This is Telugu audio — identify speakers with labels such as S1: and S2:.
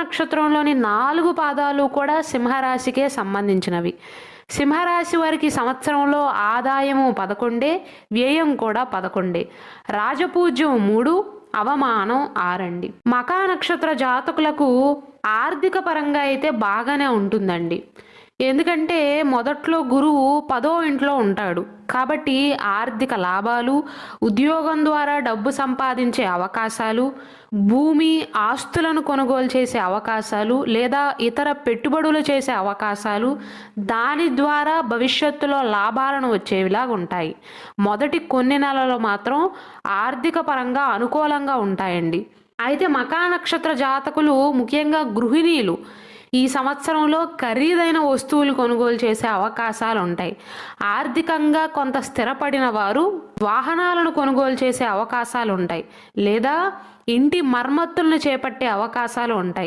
S1: నక్షత్రంలోని నాలుగు పాదాలు కూడా సింహరాశికే సంబంధించినవి. సింహరాశి వారికి సంవత్సరంలో ఆదాయము పదకొండే వ్యయం కూడా పదకొండే. రాజపూజ్యం మూడు అవమానం ఆరండి. మకా నక్షత్ర జాతకులకు ఆర్థిక పరంగా అయితే బాగానే ఉంటుందండి. ఎందుకంటే మొదట్లో గురువు పదో ఇంట్లో ఉంటాడు. కాబట్టి ఆర్థిక లాభాలు ఉద్యోగం ద్వారా డబ్బు సంపాదించే అవకాశాలు భూమి ఆస్తులను కొనుగోలు చేసే అవకాశాలు లేదా ఇతర పెట్టుబడులు చేసే అవకాశాలు దాని ద్వారా భవిష్యత్తులో లాభాలను వచ్చేవిలాగా ఉంటాయి. మొదటి కొన్ని నెలలు మాత్రం ఆర్థిక పరంగా అనుకూలంగా ఉంటాయండి. అయితే మకా నక్షత్ర జాతకులు ముఖ్యంగా గృహిణీలు ఈ సంవత్సరంలో ఖరీదైన వస్తువులు కొనుగోలు చేసే అవకాశాలు ఉంటాయి ఆర్థికంగా కొంత స్థిరపడిన వారు వాహనాలను కొనుగోలు చేసే అవకాశాలు ఉంటాయి లేదా ఇంటి మరమ్మతులను చేపట్టే అవకాశాలు ఉంటాయి